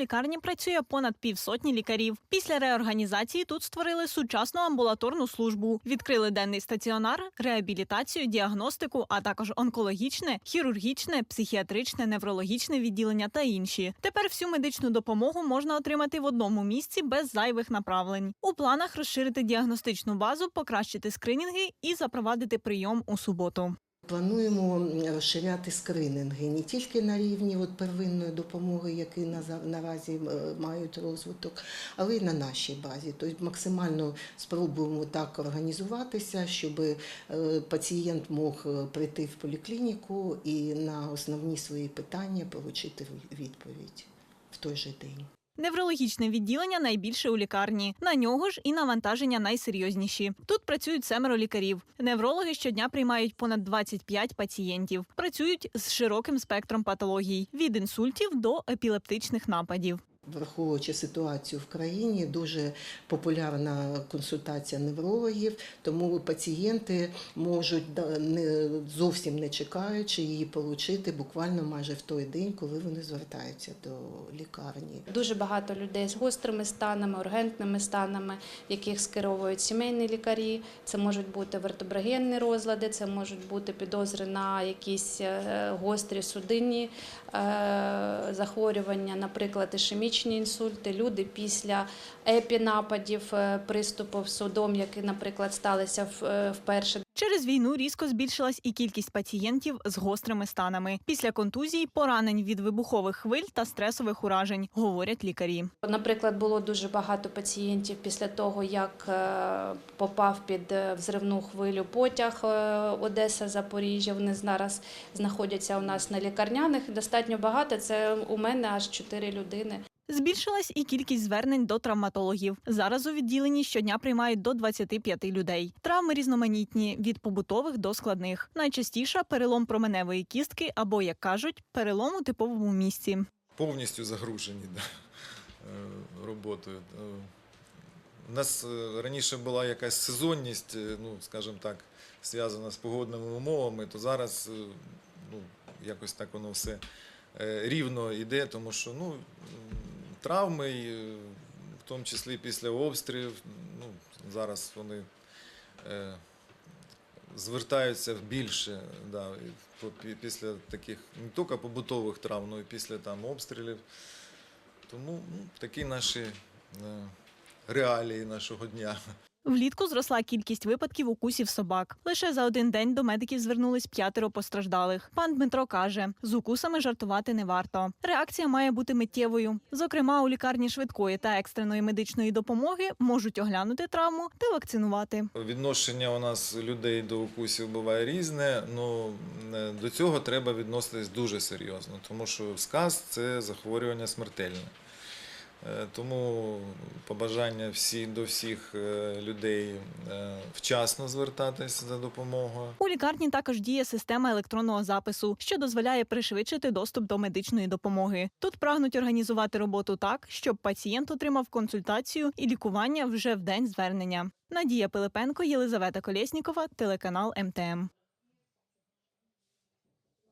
лікарні працює понад півсотні лікарів. Після реорганізації тут створили сучасну амбулаторну службу, відкрили денний стаціонар, реабілітацію, діагностику, а також онкологічне, хірургічне, психіатричне, неврологічне відділення та інші. Тепер всю медичну допомогу можна отримати в одному місці без зайвих направлень. У планах розширити діагностичну базу, покращити скринінги і запровадити прийом у суботу. Плануємо розширяти скрининги не тільки на рівні от первинної допомоги, які наразі мають розвиток, але й на нашій базі. Тобто максимально спробуємо так організуватися, щоб е, пацієнт мог е, прийти в поліклініку і на основні свої питання отримати відповідь в той же день. Неврологічне відділення найбільше у лікарні. На нього ж і навантаження найсерйозніші. Тут працюють семеро лікарів. Неврологи щодня приймають понад 25 пацієнтів. Працюють з широким спектром патологій від інсультів до епілептичних нападів. Враховуючи ситуацію в країні, дуже популярна консультація неврологів, тому пацієнти можуть не зовсім не чекаючи її отримати буквально майже в той день, коли вони звертаються до лікарні. Дуже багато людей з гострими станами, ургентними станами, яких скеровують сімейні лікарі. Це можуть бути вертеброгенні розлади, це можуть бути підозри на якісь е, гострі судинні е, захворювання, наприклад, ішемічні інсульти. Люди після епінападів, е, приступів судом, які, наприклад, сталися е, вперше. Через війну різко збільшилась і кількість пацієнтів з гострими станами. Після контузій, поранень від вибухових хвиль та стресових уражень, говорять лікарі. Наприклад, було дуже багато пацієнтів після того, як е, попав під е, взривну хвилю потяг е, Одеса, Запоріжжя. Вони зараз знаходяться у нас на лікарняних. Достатньо багато. Це у мене аж чотири людини. Збільшилась і кількість звернень до травматологів. Зараз у відділенні щодня приймають до 25 людей. Травми різноманітні від побутових до складних. Найчастіше перелом променевої кістки або, як кажуть, перелом у типовому місці. повністю загружені да, е, роботою. Е, У нас е, раніше була якась сезонність, ну, скажімо так, зв'язана з погодними умовами, то зараз ну, якось так воно все рівно йде, тому що ну, травми, в тому числі після обстрілів, ну, зараз вони. Звертаються більше да, після таких не тільки побутових травм, але й після там, обстрілів. Тому ну, такі наші е, реалії нашого дня. Влітку зросла кількість випадків укусів собак. Лише за один день до медиків звернулись п'ятеро постраждалих. Пан Дмитро каже, з укусами жартувати не варто. Реакція має бути миттєвою. Зокрема, у лікарні швидкої та екстреної медичної допомоги можуть оглянути травму та вакцинувати. Відношення у нас людей до укусів буває різне. Ну е, до цього треба відноситись дуже серйозно, тому що сказ це захворювання смертельне. Е, Тому побажання всі до всіх е, людей е, вчасно звертатись за допомогою. У лікарні також діє система електронного запису, що дозволяє пришвидшити доступ до медичної допомоги. Тут прагнуть організувати роботу так, щоб пацієнт отримав консультацію і лікування вже в день звернення. Надія Пилипенко, Єлизавета Колєснікова, телеканал МТМ.